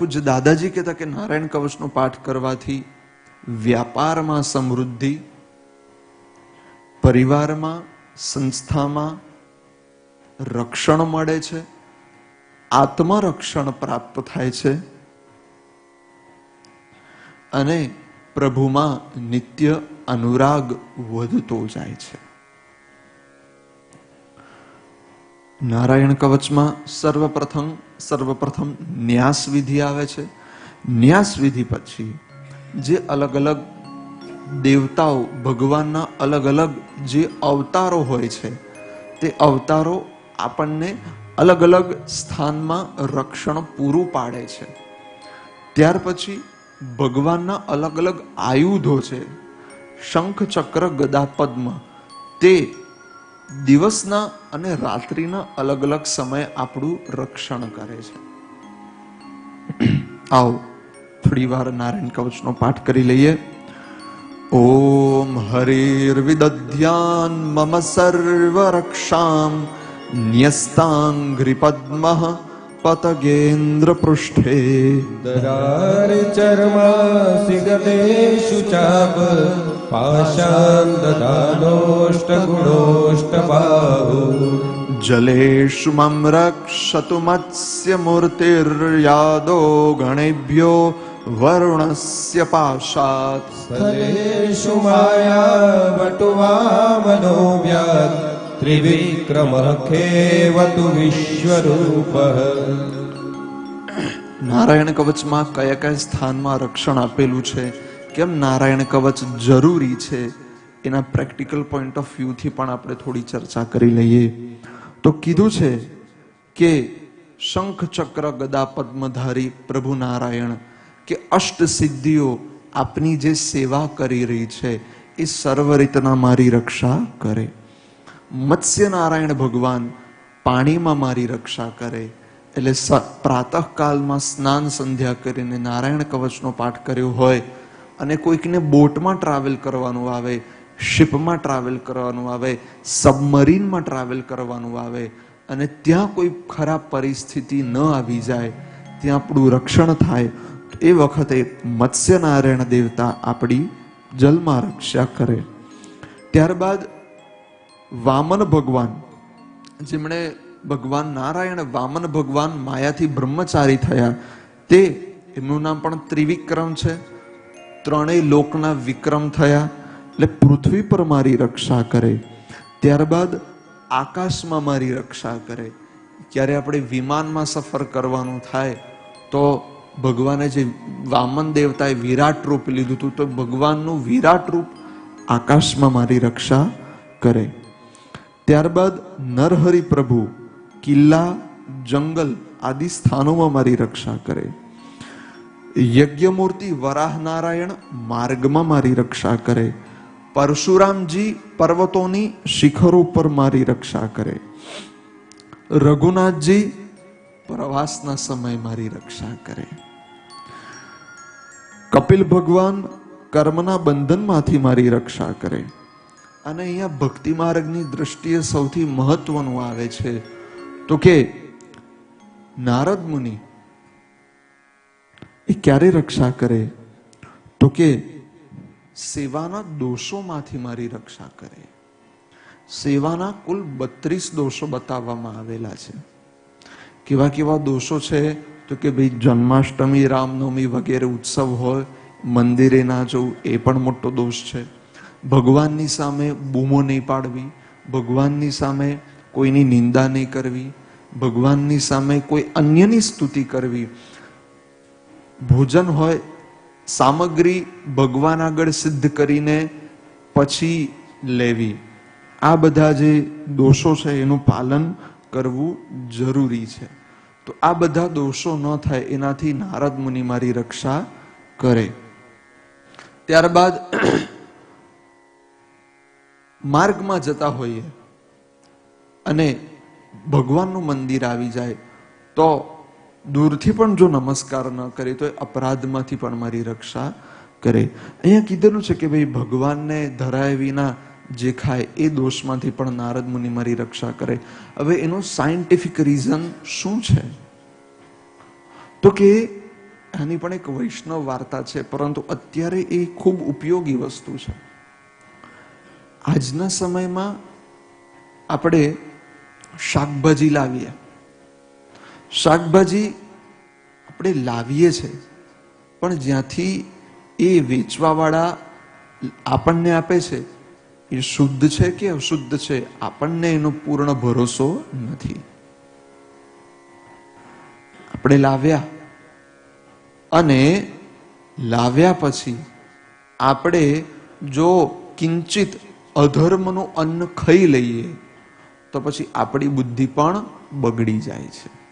પૂજ્ય દાદાજી કહેતા કે નારાયણ કવચનો પાઠ કરવાથી વ્યાપારમાં સમૃદ્ધિ, પરિવારમાં, સંસ્થામાં રક્ષણ મળે છે, આત્મરક્ષણ પ્રાપ્ત થાય છે. અને પ્રભુમાં નિત્ય અનુરાગ વધતો જાય છે. નારાયણ કવચમાં સર્વપ્રથમ સર્વપ્રથમ ન્યાસ વિધિ આવે છે. ન્યાસ વિધિ પછી જે અલગ અલગ દેવતાઓ, ભગવાનના અલગ અલગ જે અવતારો હોય છે, તે અવતારો આપણને અલગ અલગ સ્થાનમાં રક્ષણ પૂરું પાડે છે. ત્યાર પછી ભગવાનના અલગ અલગ આયુધો છે. શંખ ચક્ર ગદા પદ્મ તે દિવસના અને રાત્રિના અલગ અલગ સમય આપણું રક્ષણ કરે છે. આવો, થોડી વાર નારાયણ કવચનો પાઠ કરી લઈએ. ઓમ હરિર્વિદધ્યાન મમ સર્વરક્ષામ ન્યસ્તાંઘ્રિપદ્મ પતગેન્દ્ર પૃષ્ઠે દરારે ચર્માસि ગતેષુ ચાપ પાશાન દદાનોષ્ટ ગુણો जलेषु मम रक्षतु मत्स्य मूर्तिर्यादो गणेभ्यो वरुणस्य पाशात् स्थलेषु मायावटुवामनो व्यात् त्रिविक्रमः खेवतु विश्वरूपः નારાયણ કવચમાં કયા કયા સ્થાનમાં રક્ષણ આપેલું છે કેમ નારાયણ કવચ જરૂરી છે એના પ્રેક્ટિકલ પોઈન્ટ ઓફ વ્યૂથી પણ આપણે થોડી ચર્ચા કરી લઈએ. તો કીધું છે કે શંખ ચક્ર ગદા પદ્મધારી પ્રભુ નારાયણ કે અષ્ટ સિદ્ધિઓ આપની જે સેવા કરી રહી છે એ સર્વ રીતના મારી રક્ષા કરે. મત્સ્ય નારાયણ ભગવાન પાણીમાં મારી રક્ષા કરે. એટલે પ્રાતઃકાલમાં સ્નાન સંધ્યા કરીને નારાયણ કવચનો પાઠ કર્યો હોય અને કોઈકને બોટમાં ટ્રાવેલ કરવાનું આવે શિપમાં ટ્રાવેલ કરવાનું આવે સબમરીનમાં ટ્રાવેલ કરવાનું આવે અને ત્યાં કોઈ ખરાબ પરિસ્થિતિ ન આવી જાય, ત્યાં આપણું રક્ષણ થાય એ વખતે મત્સ્યનારાયણ દેવતા આપણી જલમાં રક્ષા કરે. ત્યારબાદ વામન ભગવાન, જેમણે ભગવાન નારાયણ, વામન ભગવાન માયાથી બ્રહ્મચારી થયા, તે એમનું નામ પણ ત્રિવિક્રમ છે. ત્રણેય લોકના વિક્રમ થયા. એટલે પૃથ્વી પર મારી રક્ષા કરે, ત્યારબાદ આકાશમાં મારી રક્ષા કરે. ક્યારે આપણે વિમાનમાં સફર કરવાનું થાય, તો ભગવાને જે વામન દેવતાએ વિરાટ રૂપ લીધું હતું, તો ભગવાનનું વિરાટ રૂપ આકાશમાં મારી રક્ષા કરે. ત્યારબાદ નરહરિ પ્રભુ કિલ્લા, જંગલ આદિ સ્થાનોમાં મારી રક્ષા કરે. યજ્ઞમૂર્તિ વરાહનારાયણ માર્ગમાં મારી રક્ષા કરે. પરશુરામજી પર્વતોની શિખરો પર મારી રક્ષા કરે. રઘુનાથજી પ્રવાસના સમય મારી રક્ષા કરે. કપિલ ભગવાન કર્મના બંધનમાંથી મારી રક્ષા કરે. અને અહીંયા ભક્તિ માર્ગની દ્રષ્ટિએ સૌથી મહત્વનું આવે છે તો કે નારદ મુનિ એ ક્યારે રક્ષા કરે? તો કે સેવાના દોષોમાંથી મારી રક્ષા કરે. સેવાના કુલ બત્રીસ દોષો બતાવવામાં આવેલા છે. કેવા કેવા દોષો છે? તો કે ભાઈ જન્માષ્ટમી, રામનવમી વગેરે ઉત્સવ હોય, મંદિરે ના જવું, એ પણ મોટો દોષ છે. ભગવાનની સામે બૂમો નહીં પાડવી, ભગવાનની સામે કોઈની નિંદા નહીં કરવી, ભગવાનની સામે કોઈ અન્યની સ્તુતિ કરવી. ભોજન હોય સામગ્રી ભગવાન આગળ સિદ્ધ કરીને પછી લેવી. આ બધા જે દોષો છે એનું પાલન કરવું જરૂરી છે. તો આ બધા દોષો ન થાય એનાથી નારદ મુનિ મારી રક્ષા કરે. ત્યારબાદ માર્ગમાં જતા હોઈએ અને ભગવાનનું મંદિર આવી જાય તો દૂરથી પણ જો નમસ્કાર ન કરે, તો એ અપરાધમાંથી પણ મારી રક્ષા કરે. અહીંયા કીધેલું છે કે ભાઈ, ભગવાનને ધરાય વિના જે ખાય, એ દોષમાંથી પણ નારદ મુનિ મારી રક્ષા કરે. હવે એનું સાયન્ટિફિક રીઝન શું છે? તો કે આની પણ એક વૈષ્ણવ વાર્તા છે, પરંતુ અત્યારે એ ખૂબ ઉપયોગી વસ્તુ છે. આજના સમયમાં આપણે શાકભાજી લાવીએ. શાકભાજી આપણે લાવીએ છે, પણ જ્યાંથી એ વેચવાવાળા આપણને આપે છે, એ શુદ્ધ છે કે અશુદ્ધ છે, આપણને એનો પૂર્ણ ભરોસો નથી. આપણે લાવ્યા અને લાવ્યા પછી આપણે જો કિંચિત અધર્મનું અન્ન ખાઈ લઈએ, તો પછી આપણી બુદ્ધિ પણ બગડી જાય છે.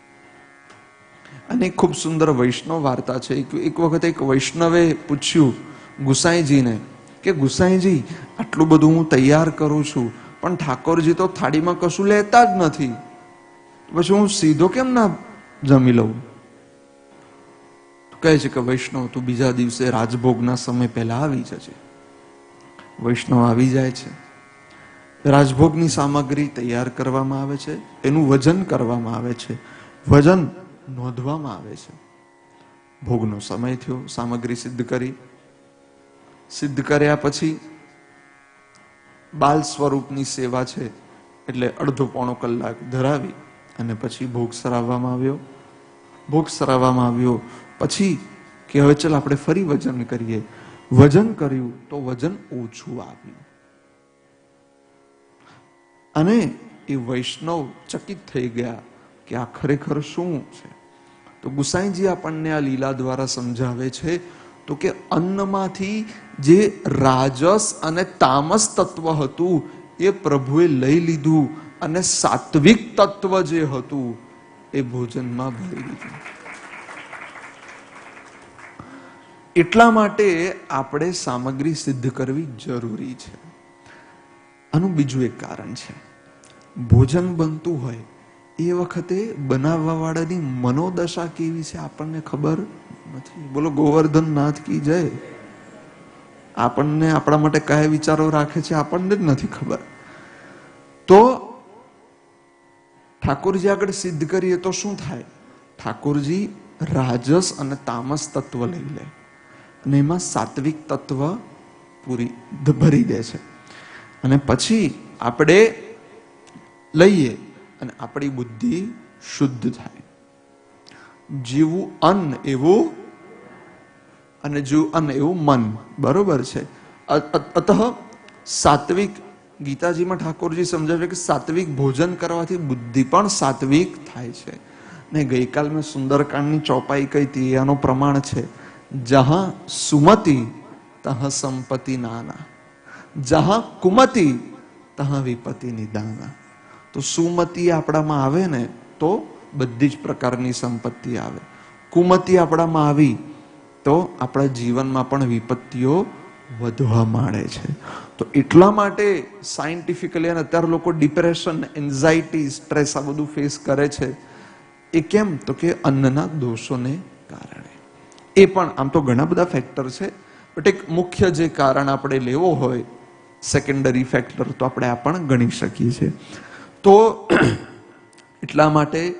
અને ખૂબ સુંદર વૈષ્ણવ વાર્તા છે. એક વખત એક વૈષ્ણવે પૂછ્યું ગુસાઈજીને કે, ગુસાઈજી, આટલું બધું હું તૈયાર કરું છું, પણ ઠાકોરજી તો થાળીમાં કશું લેતા જ નથી. પછી હું સીધો કેમ ના જમી લઉં? કહે છે કે, વૈષ્ણવ, તું બીજા દિવસે રાજભોગના સમય પહેલા આવી જશે વૈષ્ણવ આવી જાય છે. રાજભોગની સામગ્રી તૈયાર કરવામાં આવે છે. એનું વજન કરવામાં આવે છે. વજન નોંધવામાં આવે છે. ભોગનો સમય થયો, સામગ્રી સિદ્ધ કરી. સિદ્ધ કર્યા પછી બાલ સ્વરૂપની સેવા છે એટલે અડધો પોણો કલાક ધરાવી અને પછી ભોગ સરાવવામાં આવ્યો. ભોગ સરાવવામાં આવ્યો પછી કે હવે ચાલ આપણે ફરી વજન કરીએ. વજન કર્યું તો વજન ઓછું આવ્યું. અને એ વૈષ્ણવ ચકિત થઈ ગયા. કે આ ખરેખર શું છે? તો ગુસાઈજી આપણને આ લીલા દ્વારા સમજાવે છે, તો કે અન્નમાંથી જે રાજસ અને તામસ તત્વ હતું, એ પ્રભુએ લઈ લીધું અને સાત્વિક તત્વ જે હતું, એ ભોજનમાં ભરી લીધું એટલા માટે આપણે સામગ્રી સિદ્ધ કરવી જરૂરી છે. આનું બીજું એક કારણ છે. ભોજન બનતું હોય એ વખતે બનાવવા વાળાની મનોદશા કેવી છે આપણને ખબર નથી. બોલો, ગોવર્ધન નાથ કી જય. આપણને આપણા માટે કયા વિચારો રાખે છે આપણને જ નથી ખબર. તો ઠાકોરજી આગળ સિદ્ધ કરીએ તો શું થાય? ઠાકોરજી રાજસ અને તામસ તત્વ લઈ લે અને એમાં સાત્વિક તત્વ પૂરી ભરી દે છે. અને પછી આપણે લઈએ. અને આપણી બુદ્ધિ શુદ્ધ થાય. જીવું અન્ન એવું અને જીવ અન્ન એવું મન. બરોબર છે? અતઃ સાત્વિક ગીતાજીમાં ઠાકોરજી સમજાવે કે સાત્વિક ભોજન કરવાથી બુદ્ધિ પણ સાત્વિક થાય છે. ને ગઈકાલ મેં સુંદરકાંડની ચોપાઈ કહી હતી, એનો પ્રમાણ છે. જહા સુમતિ તહ સંપત્તિ નાના. જહા કુમતિ તહ વિપત્તિ નિદાના. તો સુમતિ આપણામાં આવે ને, તો બધી જ પ્રકારની સંપત્તિ આવે. કુમતિ આપણામાં આવી, તો આપણા જીવનમાં પણ વિપત્તિઓ વધવા માંડે છે. તો એટલા માટે સાયન્ટિફિકલી અને અત્યારે લોકો ડિપ્રેશન, એન્ઝાયટી, સ્ટ્રેસ આ બધું ફેસ કરે છે. એ કેમ? તો કે અન્નના દોષોને કારણે. એ પણ આમ તો ઘણા બધા ફેક્ટર છે. બટ એક મુખ્ય જે કારણ આપણે લેવો હોય સેકન્ડરી ફેક્ટર તો આપણે આ પણ ગણી શકીએ છીએ. તો એટલા માટે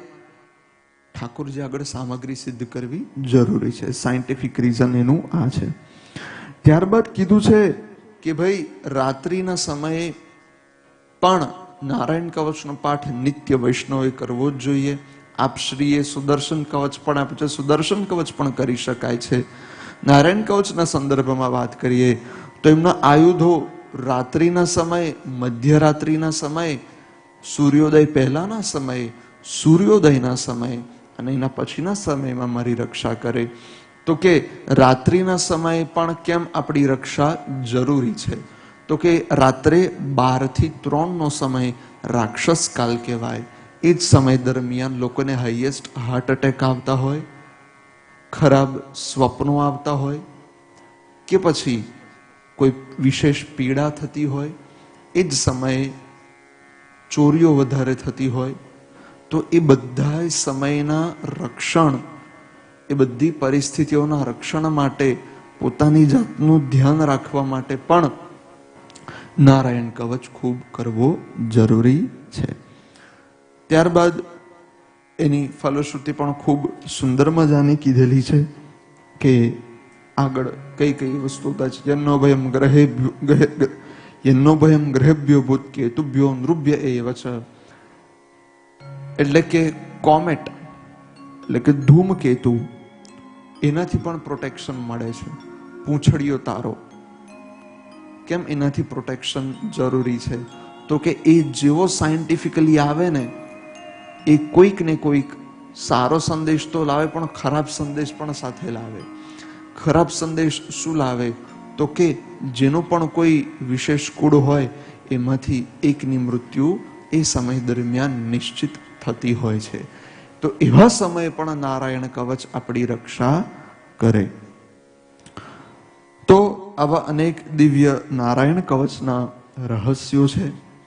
ઠાકોરજી આગળ સામગ્રી સિદ્ધ કરવી જરૂરી છે. સાયન્ટિફિક રીઝન એનું આ છે. ત્યારબાદ કીધું છે કે ભાઈ, રાત્રિના સમયે પણ નારાયણ કવચનો પાઠ નિત્ય વૈષ્ણવે કરવો જ જોઈએ. આપ શ્રીએ સુદર્શન કવચ પણ આપ્યું છે. સુદર્શન કવચ પણ કરી શકાય છે. નારાયણ કવચના સંદર્ભમાં વાત કરીએ તો એમના આયુધો રાત્રિના સમયે, મધ્યરાત્રિના સમયે સૂર્યોદય પહેલાના સમયે, સૂર્યોદયના સમયે અને એના પછીના સમયમાં મારી રક્ષા કરે. તો કે રાત્રિના સમયે પણ કેમ આપણી રક્ષા જરૂરી છે? તો કે રાત્રે બારથી ત્રણનો સમય રાક્ષસ કાલ કહેવાય. એ જ સમય દરમિયાન લોકોને હાઈએસ્ટ હાર્ટ એટેક આવતા હોય, ખરાબ સ્વપ્નો આવતા હોય કે પછી કોઈ વિશેષ પીડા થતી હોય, એ જ સમયે ચોરીઓ વધારે થતી હોય, તો એ બધા સમયના રક્ષણ, એ બધી પરિસ્થિતિઓના રક્ષણ માટે, પોતાની જાતનું ધ્યાન રાખવા માટે પણ નારાયણ કવચ ખૂબ કરવો જરૂરી છે. ત્યારબાદ એની ફલશ્રુતિ પણ ખૂબ સુંદર મજાની કીધેલી છે કે આગળ કઈ કઈ વસ્તુ યન્નો ભયમ ગ્રહે યન્નો ભયમ ગ્રહેભ્યો ભૂત કેતુભ્યો નૃભ્ય એ છે એટલે કે કોમેટ, એટલે કે ધૂમકેતુ, એનાથી પણ પ્રોટેક્શન મળે છે. પૂંછડીયો તારો. કેમ એનાથી પ્રોટેક્શન જરૂરી છે? તો કે એ જેવો સાયન્ટિફિકલી આવે ને, એ કોઈક ને કોઈક સારો સંદેશ તો લાવે, પણ ખરાબ સંદેશ પણ સાથે લાવે. ખરાબ સંદેશ શું લાવે? તો કે જેનો પણ કોઈ વિશેષ કુળ હોય, એમાંથી એકની મૃત્યુ એ સમય દરમિયાન નિશ્ચિત થતી હોય છે. તો એવા સમયે પણ નારાયણ કવચ આપણી રક્ષા કરે. તો આવા અનેક દિવ્ય નારાયણ કવચના રહસ્યો છે.